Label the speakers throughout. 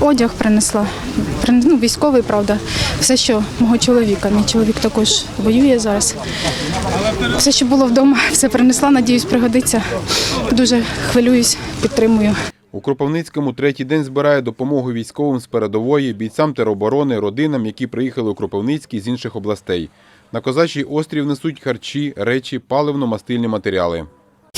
Speaker 1: Одяг принесла. Прин- Ну, військовий, правда. Все, що мого чоловіка. Мій чоловік також воює зараз. Все, що було вдома, все принесла. Надіюсь, пригодиться. Дуже хвилююсь, підтримую.
Speaker 2: У Кропивницькому третій день збирає допомогу військовим з передової, бійцям тероборони, родинам, які приїхали у Кропивницький з інших областей. На козачий острів несуть харчі, речі, паливно-мастильні матеріали.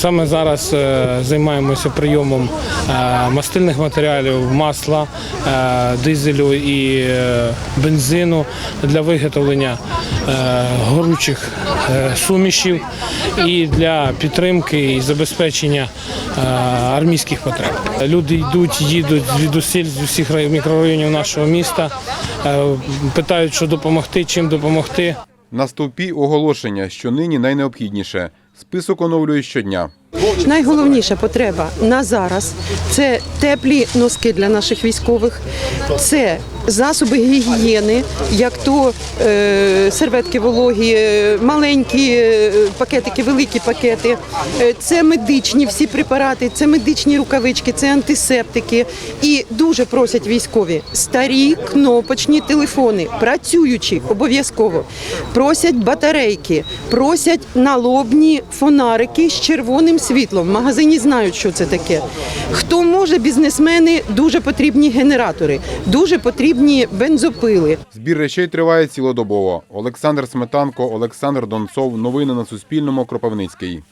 Speaker 3: Саме зараз е, займаємося прийомом е, мастильних матеріалів, масла, е, дизелю і бензину для виготовлення горючих е, сумішів і для підтримки і забезпечення армійських потреб. Люди йдуть, їдуть звідусіль з усіх мікрорайонів нашого міста, питають, що допомогти, чим допомогти.
Speaker 2: На стовпі оголошення, що нині найнеобхідніше. Список оновлює щодня.
Speaker 4: Найголовніша потреба на зараз це теплі носки для наших військових, це засоби гігієни, як то е, серветки вологі, е, маленькі е, пакетики, великі пакети, е, це медичні всі препарати, це медичні рукавички, це антисептики. І дуже просять військові старі кнопочні телефони, працюючі обов'язково. Просять батарейки, просять налобні фонарики з червоним світлом. В магазині знають, що це таке. Хто може, бізнесмени, дуже потрібні генератори, дуже потрібні бензопили.
Speaker 2: Збір речей триває цілодобово. Олександр Сметанко, Олександр Донцов. Новини на Суспільному. Кропивницький.